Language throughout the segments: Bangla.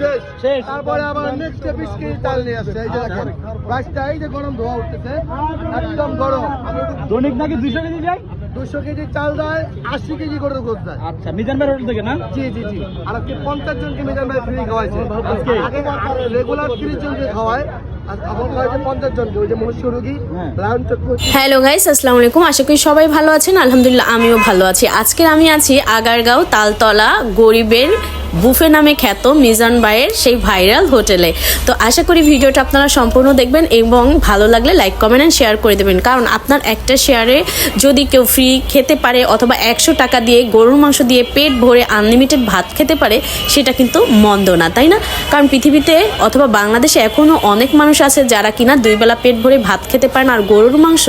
শেষ। তারপরে আবার নেক্সট বিশ কেজি চাল নিয়ে আসছে। এই যে দেখেন রাস্তা এই যে গরম ধোয়া উঠতেছে একদম গরম। দৈনিক নাকি দুইশো কেজি যায়? দুশো কেজি চাল দেয় আশি কেজি করে দেয়। আচ্ছা মিজান ভাই হোটেল থেকে না? জি জি জি। আর আজকে পঞ্চাশ জনকে মিজান ভাই ফ্রি খাওয়াইছে। আজকে? আগে রেগুলার তিরিশ জনকে খাওয়ায় হ্যাঁ। হ্যালো গাইস আসসালামু আলাইকুম। আশা করি সবাই ভালো আছেন। আলহামদুলিল্লাহ আমিও ভালো আছি। আজকে আমি আছি আগারগাঁও তালতলা গরিবের বুফে নামে খ্যাত মিজান ভাইয়ের সেই ভাইরাল হোটেলে। তো আশা করি ভিডিওটা আপনারা সম্পূর্ণ দেখবেন এবং ভালো লাগলে লাইক, কমেন্ট অ্যান্ড শেয়ার করে দেবেন। কারণ আপনার একটা শেয়ারে যদি কেউ ফ্রি খেতে পারে অথবা একশো টাকা দিয়ে গরুর মাংস দিয়ে পেট ভরে আনলিমিটেড ভাত খেতে পারে, সেটা কিন্তু মন্দ না, তাই না? কারণ পৃথিবীতে অথবা বাংলাদেশে এখনও অনেক মানুষ আছে যারা কিনা দুই বেলা পেট ভরে ভাত খেতে পারে না আর গরুর মাংস,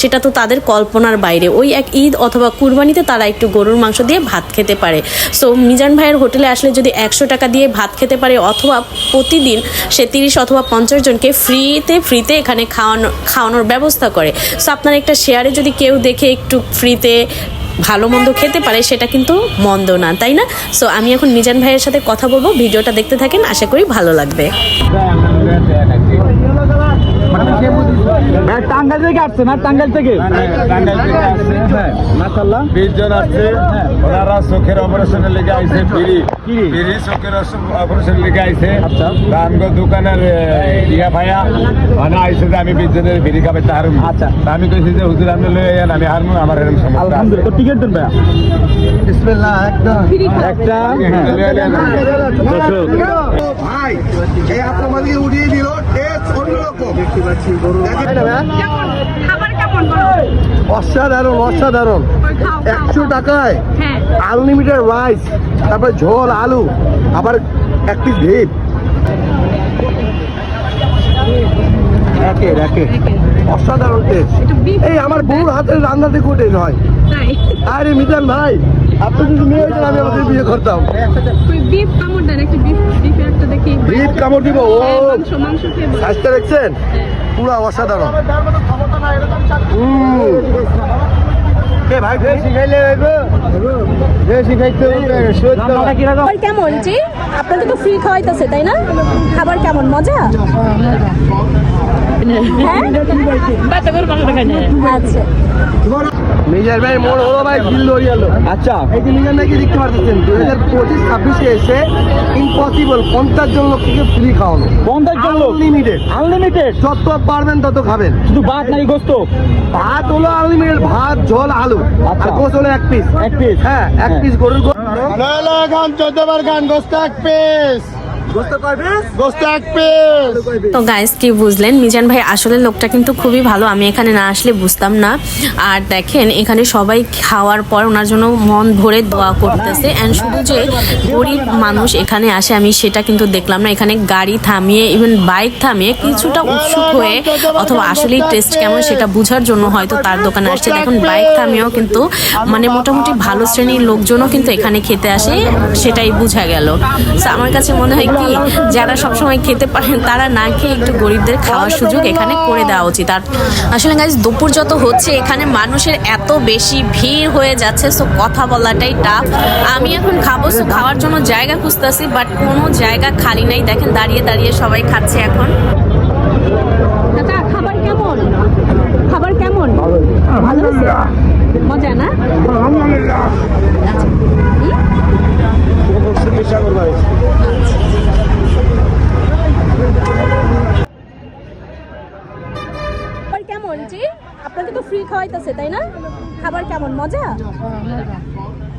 সেটা তো তাদের কল্পনার বাইরে। ওই এক ঈদ অথবা কুরবানিতে তারা একটু গরুর মাংস দিয়ে ভাত খেতে পারে। সো মিজান ভাইয়ের হোটেলে আসলে যদি একশো টাকা দিয়ে ভাত খেতে পারে অথবা প্রতিদিন সে তিরিশ অথবা পঞ্চাশ জনকে ফ্রিতে ফ্রিতে এখানে খাওয়ানো, খাওয়ানোর ব্যবস্থা করে। সো আপনার একটা শেয়ারে যদি কেউ দেখে একটু ফ্রিতে ভালো মন্দ খেতে পারে, সেটা কিন্তু মন্দ না, তাই না? সো আমি এখন মিজান ভাইয়ের সাথে কথা বলব, ভিডিওটা দেখতে থাকেন, আশা করি ভালো লাগবে। টাঙ্গাইল থেকে আসছে না টাঙ্গাইল থেকে। থেকে আসছে। হ্যাঁ মাশাল্লাহ বিশ জন আসছে। ওনারা চোখের অপারেশনের লেগে আইছে বিড়ি? বিড়ি চোখের অপারেশনের লেগে আইছে। আচ্ছা। আমগো দোকানের ইয়া ভাইয়া মানে আইছে যে আমি বিশ জনের বিড়ি খাবে তার আচ্ছা। আমি কইছি যে হুজুর আপনি লয়ে যান আমি হারমু আমার এরকম সমস্যা আলহামদুলিল্লাহ। টিকিট দেন ভাইয়া। বিসমিল্লাহ একদম। একটা? হ্যাঁ। ভাই এই আপনাদের উড়িয়ে দিল টেস্ট অন্যরকম। দেখতে পাচ্ছি গরু কেমন? খাবার কেমন? বলো অসাধারণ। অসাধারণ একশো টাকায় হ্যাঁ। আনলিমিটেড রাইস তারপরে ঝোল আলু আবার এক পিস একে একে অসাধারণ টেস্ট এই আমার বউর হাতের রান্না দেখো টেস্ট হয় আরে মিজান ভাই আপনি যদি মেয়ে হইতেন আমি আমাদের বিয়ে করতাম। বিফ কামড় দেন একটু বিফ বিফ একটা দেখি। বিফ কামড় দিব ও। হ্যাঁ। স্বাস্থ্য দেখছেন? পুরো অসাধারণ। উম। ভাই বেশি খাইলে বেশি খাইতে রান্নাটা কীরকম খাবার কেমন জি? আপনাদের তো ফ্রি খাওয়াইতেছে তাই না? খাবার কেমন মজা? হ্যাঁ? আচ্ছা। ভাই মোর হলো ভাই দিল আচ্ছা। এই যে ভাইকে দেখতে পারতেছেন দুই হাজার পঁচিশ ছাব্বিশে এসে ইম্পসিবল পঞ্চাশ জন লোককে ফ্রি খাওয়ানো পঞ্চাশ জন লোক? আনলিমিটেড আনলিমিটেড যত পারবেন তত খাবেন। শুধু ভাত নাই গোস্ত? ভাত হলো আনলিমিটেড ভাত ঝোল আলু। আচ্ছা। আর গোস্ত হলো এক পিস এক পিস হ্যাঁ এক পিস গরুর গান চোদ্দ বার গান গোস্ত এক পিস তো গাইস কি বুঝলেন? মিজান ভাই আসলে লোকটা কিন্তু খুবই ভালো। আমি এখানে না আসলে বুঝতাম না। আর দেখেন এখানে সবাই খাওয়ার পর ওনার জন্য মন ভরে দোয়া করতেছে। অ্যান্ড শুধু যে গরিব মানুষ এখানে আসে আমি সেটা কিন্তু দেখলাম না। এখানে গাড়ি থামিয়ে ইভেন বাইক থামিয়ে কিছুটা উৎসুক হয়ে অথবা আসলেই টেস্ট কেমন সেটা বোঝার জন্য হয়তো তার দোকানে আসছে। দেখুন বাইক থামিয়েও কিন্তু মানে মোটামুটি ভালো শ্রেণির লোকজনও কিন্তু এখানে খেতে আসে সেটাই বোঝা গেল। আমার কাছে মনে হয় কি? যারা সবসময় খেতে পারেন, তারা না খেয়ে একটু গরিবদের খাওয়ার সুযোগ এখানে করে দেওয়া উচিত। আর আসলে গাইজ দুপুর যত হচ্ছে, এখানে মানুষের এত বেশি ভিড় হয়ে যাচ্ছে সো কথা বলাটাই টাফ আমি এখন খাব সো খাওয়ার জন্য জায়গা খুঁজতেছি বাট কোনো জায়গা খালি নাই। দেখেন, দাঁড়িয়ে দাঁড়িয়ে সবাই খাচ্ছে এখন কাকা খাবার কেমন খাবার কেমন ভালো হয়েছে মজা না আচ্ছা হুম? জি আপনাদের তো ফ্রি খাওয়াইতেছে তাই না? খাবার কেমন মজা?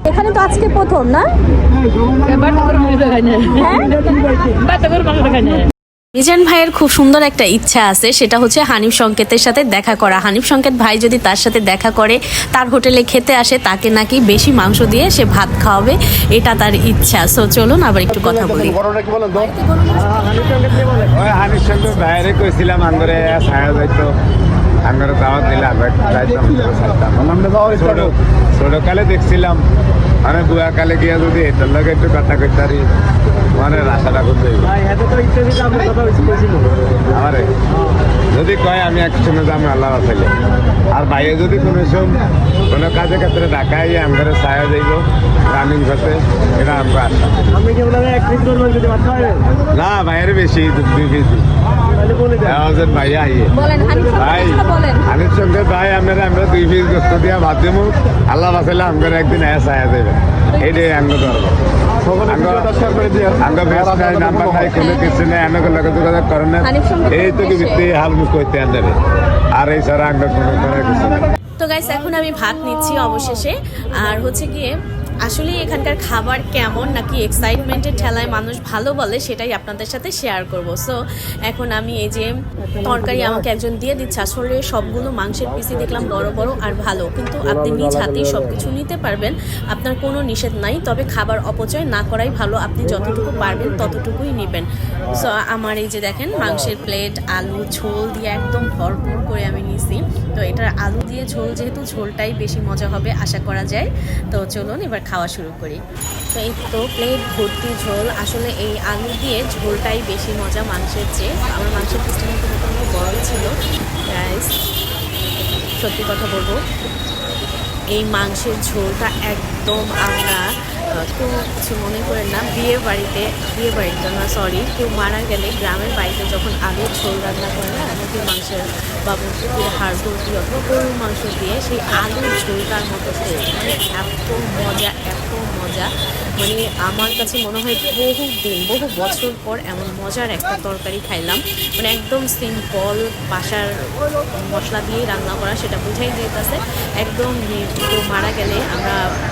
এখানে তো আজকে প্রথম না? হ্যাঁ মিজান ভাইয়ের খুব সুন্দর একটা ইচ্ছা আছে সেটা হচ্ছে হানিফ সংকেতের সাথে দেখা করা। হানিফ সংকেত ভাই যদি তার সাথে দেখা করে তার হোটেলে খেতে আসে তাকে নাকি বেশি মাংস দিয়ে সে ভাত খাওয়াবে এটা তার ইচ্ছা। সো চলুন আবার একটু কথা বলি। হানির সঙ্গে বাইরে কইছিলাম আন্দরে ছায়া যাইতো। আন্দরে দাওয়াত দিলে আগে যাইতাম ছোট ছোট কালে দেখছিলাম মানে বুয়া কালে গিয়া যদি এটার লগে একটু কথা কইতারি মানে আশাটা করতে আমারে? যদি কয় আমি একসঙ্গে যাব আল্লাহ বাসাইলে আর বাইরে যদি কোনো সব কোনো কাজে ক্ষেত্রে ঢাকায় আমাদের ছায়া যাইব রানিং করতে এটা আমরা না বাইরে বেশি দুই কেজি হাজার ভাইয়া আইয়ে। বলেন হানিফ ভাই সঙ্গে ভাই আমরা আমরা দুই পিস গোস্ত দিয়া ভাত দেবো আল্লাহ বাসাইলে আমাদের একদিন এসে ছায়া দেবে এইটাই আঙ্গ দরকার আঙ্গ বেশ নাই নাম্বার নাই কোনো কিছু নেই আঙ্গ লোক যোগাযোগ করে না। এই তো কি হাল মুখ করতে আনবে আর এই ছাড়া আঙ্গ কোনো কিছু তো গাইস এখন আমি ভাত নিচ্ছি অবশেষে। আর হচ্ছে গিয়ে আসলে এখানকার খাবার কেমন নাকি এক্সাইটমেন্টের ঠেলায় মানুষ ভালো বলে সেটাই আপনাদের সাথে শেয়ার করব। সো এখন আমি এই যে তরকারি আমাকে একজন দিয়ে দিচ্ছে আসলে সবগুলো মাংসের পিসি দেখলাম বড় বড় আর ভালো। কিন্তু আপনি নিজ হাতেই সব কিছু নিতে পারবেন আপনার কোনো নিষেধ নাই তবে খাবার অপচয় না করাই ভালো আপনি যতটুকু পারবেন ততটুকুই নেবেন। সো আমার এই যে দেখেন মাংসের প্লেট আলু ঝোল দিয়ে একদম ভরপুর করে আমি নিছি। তো এটার আলু দিয়ে ঝোল যেহেতু ঝোলটাই বেশি মজা হবে আশা করা যায়। তো চলুন এবার খাওয়া শুরু করি। তো এই তো প্লেট ভর্তি ঝোল আসলে এই আলু দিয়ে ঝোলটাই বেশি মজা মাংসের চেয়ে। আমার মাংসের পিসটা কিন্তু মোটামুটি বড় ছিল। Guys, সত্যি কথা বলব এই মাংসের ঝোলটা একদম আমরা কেউ কিছু মনে করেন না বিয়ে বাড়িতে বিয়ে বাড়িতে না সরি কেউ মারা গেলে গ্রামের বাড়িতে যখন আলুর ঝোল রান্না করে না মুরগির মাংসের বা মুরগির হাড় দিয়ে অথবা গরুর মাংস দিয়ে সেই আলুর ঝোলটার মতো মানে এত মজা এত মজা। মানে আমার কাছে মনে হয় বহু দিন বহু বছর পর এমন মজার একটা তরকারি খাইলাম। মানে একদম সিম্পল, বাসার মশলা দিয়েই রান্না করা সেটা বুঝাই যেতেছে একদম মারা গেলে আমরা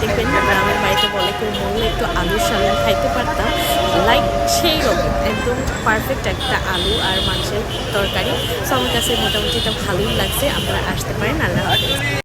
দেখবেন গ্রামের বাড়িতে বলে কেউ মরলে একটু আলুর সালন খাইতে পারতাম লাইক সেই রকম, একদম পারফেক্ট একটা আলু আর মাংসের তরকারি। সো আমার কাছে মোটামুটি এটা ভালোই লাগছে, আপনারা আসতে পারেন, আল্লাহ